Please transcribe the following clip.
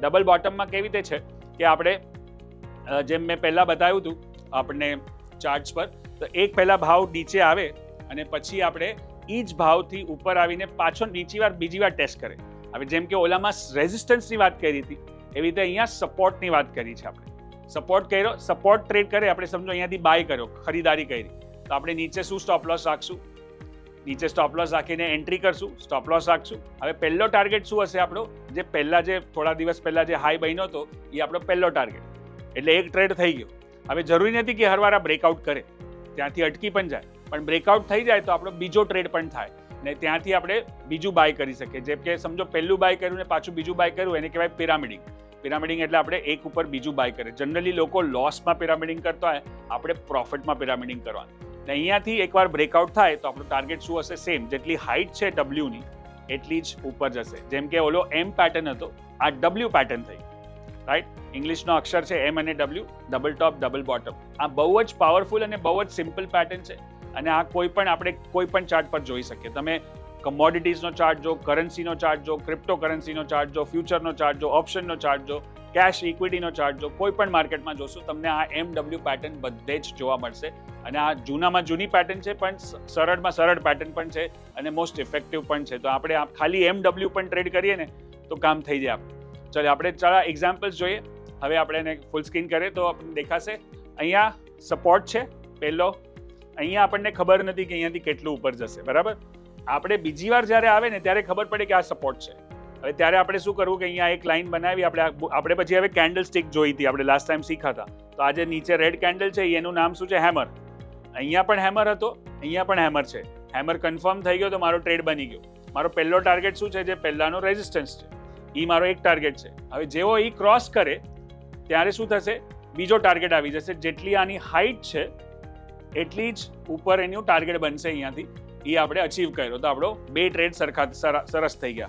Double બોટમમાં કેવી રીતે છે કે આપણે જેમ મેં પહેલાં બતાવ્યું હતું આપણને ચાર્ટ્સ પર, તો એક પહેલાં ભાવ નીચે આવે અને પછી આપણે એ જ ભાવથી ઉપર આવીને પાછો નીચી વાર બીજી વાર ટેસ્ટ કરે. હવે જેમ કે ઓલામાં રેઝિસ્ટન્સની વાત કરી હતી, એવી રીતે અહીંયા સપોર્ટની વાત કરી છે આપણે. સપોર્ટ કર્યો સપોર્ટ ટ્રેડ કરે, આપણે સમજો અહીંયાથી બાય કર્યો, ખરીદારી કરી. તો આપણે નીચે શું સ્ટોપ લોસ રાખશું? નીચે સ્ટોપ લોસ રાખીને એન્ટ્રી કરશું સ્ટોપ લોસ રાખશું. હવે પહેલો ટાર્ગેટ શું હશે આપણો? જે પહેલાં જે થોડા દિવસ પહેલાં જે હાઈ બન્યો હતો, એ આપણો પહેલો ટાર્ગેટ એટલે એક ટ્રેડ થઈ ગયો. હવે જરૂરી નથી કે હરવાર આ બ્રેકઆઉટ કરે. ત્યાંથી અટકી પણ જાય. પણ બ્રેકઆઉટ થઈ જાય તો આપણો બીજો ટ્રેડ પણ થાય. ને ત્યાંથી આપણે બીજું બાય કરી શકીએ. જેમ કે સમજો પહેલું બાય કર્યું ને પાછું બીજું બાય કર્યું, એને કહેવાય પિરામિડિંગ પિરામિડિંગ એટલે આપણે એક ઉપર બીજું બાય કરે જનરલી લોકો લોસમાં પિરામિડિંગ કરતા હોય, આપણે પ્રોફિટમાં પિરામિડિંગ કરવાનું. ને અહીંયાથી એકવાર બ્રેકઆઉટ થાય તો આપણું ટાર્ગેટ શું હશે? સેમ જેટલી હાઇટ છે ડબલ્યુની એટલી જ ઉપર જશે. જેમ કે ઓલો એમ પેટર્ન હતો, આ ડબલ્યુ પેટર્ન થઈ રાઈટ ઇંગ્લિશનો અક્ષર છે એમ અને W double top double bottom આ બહુ જ પાવરફુલ અને બહુ જ સિમ્પલ પેટર્ન છે અને આ કોઈ પણ આપણે કોઈ પણ ચાર્ટ પર જોઈ શકીએ. તમે કમોડિટીઝનો ચાર્ટ જો કરન્સીનો ચાર્ટ જો ક્રિપ્ટો કરન્સીનો ચાર્ટ જો ફ્યુચરનો ચાર્ટ જો ઓપ્શનનો ચાર્ટ જો કેશ ઇક્વિટીનો ચાર્ટ જો કોઈ પણ માર્કેટમાં જોશો, તમને આ એમ ડબલ્યુ પેટર્ન બધે જ જોવા મળશે. અને આ જૂનામાં જૂની પેટર્ન છે, પણ સરળમાં સરળ પેટર્ન પણ છે અને મોસ્ટ ઇફેક્ટિવ પણ છે. તો આપણે ખાલી એમ ડબલ્યુ પણ ટ્રેડ કરીએ ને, તો કામ થઈ જાય આપણે. ચાલો આપણે ચાલો એક્ઝામ્પલ્સ જોઈએ. હવે આપણે એને ફૂલ સ્ક્રીન કરીએ તો આપણને દેખાશે. અહીંયા સપોર્ટ છે, પહેલો. અહીંયા આપણને ખબર નથી કે અહીંયાથી કેટલું ઉપર જશે, બરાબર? આપણે બીજી વાર જ્યારે આવે ને, ત્યારે ખબર પડે કે આ સપોર્ટ છે. હવે ત્યારે આપણે શું કરવું કે અહીંયા એક લાઈન બનાવી, આપણે આપણે પછી હવે કેન્ડલ સ્ટિક જોઈ હતી, આપણે લાસ્ટ ટાઈમ શીખા હતા તો આજે નીચે રેડ કેન્ડલ છે, એનું નામ શું છે? હેમર અહીંયા પણ હેમર હતો, અહીંયા પણ હેમર છે. હેમર કન્ફર્મ થઈ ગયો તો મારો ટ્રેડ બની ગયો. મારો પહેલો ટાર્ગેટ શું છે? જે પહેલાંનો રેઝિસ્ટન્સ છે. એ મારો એક ટાર્ગેટ છે. હવે જેવો એ ક્રોસ કરે, ત્યારે શું થશે? બીજો ટાર્ગેટ આવી જશે. જેટલી આની હાઈટ છે, એટલી જ ઉપર એનું ટાર્ગેટ બનશે અહીંયાથી. એ આપણે અચીવ કર્યો. તો આપણો બે ટ્રેડ સરખા સર- સરસ થઈ ગયા.